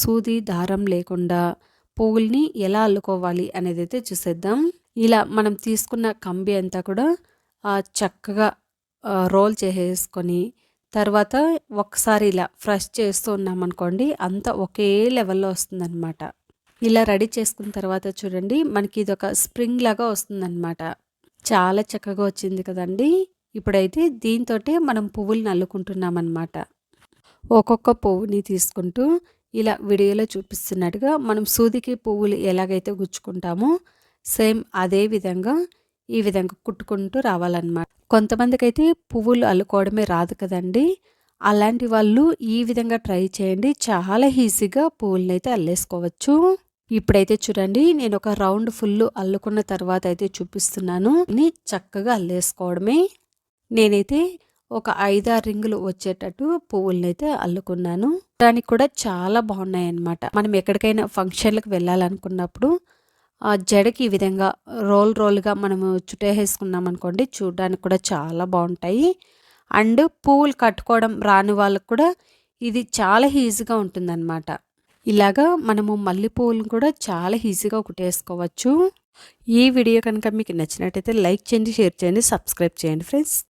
సూది దారం లేకుండా పువ్వుల్ని ఎలా అల్లుకోవాలి అనేది అయితే చూసేద్దాం. ఇలా మనం తీసుకున్న కంబి అంతా కూడా చక్కగా రోల్ చేసేసుకొని తర్వాత ఒకసారి ఇలా ఫ్రెష్ చేస్తూ ఉన్నామనుకోండి అంతా ఒకే లెవెల్లో వస్తుందన్నమాట. ఇలా రెడీ చేసుకున్న తర్వాత చూడండి మనకి ఇది ఒక స్ప్రింగ్ లాగా వస్తుందన్నమాట. చాలా చక్కగా వచ్చింది కదండి. ఇప్పుడైతే దీంతో మనం పువ్వులు అల్లుకుంటున్నాం అనమాట ఒక్కొక్క పువ్వుని తీసుకుంటూ ఇలా వీడియోలో చూపిస్తున్నట్టుగా మనం సూదికి పువ్వులు ఎలాగైతే గుచ్చుకుంటామో సేమ్ అదే విధంగా ఈ విధంగా కుట్టుకుంటూ రావాలన్నమాట. కొంతమందికి అయితే పువ్వులు అల్లుకోవడమే రాదు కదండి. అలాంటి వాళ్ళు ఈ విధంగా ట్రై చేయండి. చాలా ఈజీగా పువ్వులను అయితే అల్లేసుకోవచ్చు. ఇప్పుడైతే చూడండి నేను ఒక రౌండ్ ఫుల్ అల్లుకున్న తర్వాత అయితే చూపిస్తున్నాను. చక్కగా అల్లేసుకోవడమే. నేనైతే ఒక ఐదారు రింగులు వచ్చేటట్టు పువ్వుల్ని అయితే అల్లుకున్నాను. దానికి కూడా చాలా బాగున్నాయి అన్నమాట మనం ఎక్కడికైనా ఫంక్షన్లకు వెళ్ళాలనుకున్నప్పుడు ఆ జడకి ఈ విధంగా రోల్ రోల్గా మనము చుట్టేసుకున్నాం అనుకోండి చూడడానికి కూడా చాలా బాగుంటాయి. అండ్ పువ్వులు కట్టుకోవడం రాని వాళ్ళకు కూడా ఇది చాలా ఈజీగా ఉంటుందన్నమాట. ఇలాగా మనము మల్లె పువ్వులను కూడా చాలా ఈజీగా కుట్టేసుకోవచ్చు. ఈ వీడియో కనుక మీకు నచ్చినట్టయితే లైక్ చేయండి షేర్ చేయండి సబ్స్క్రైబ్ చేయండి ఫ్రెండ్స్.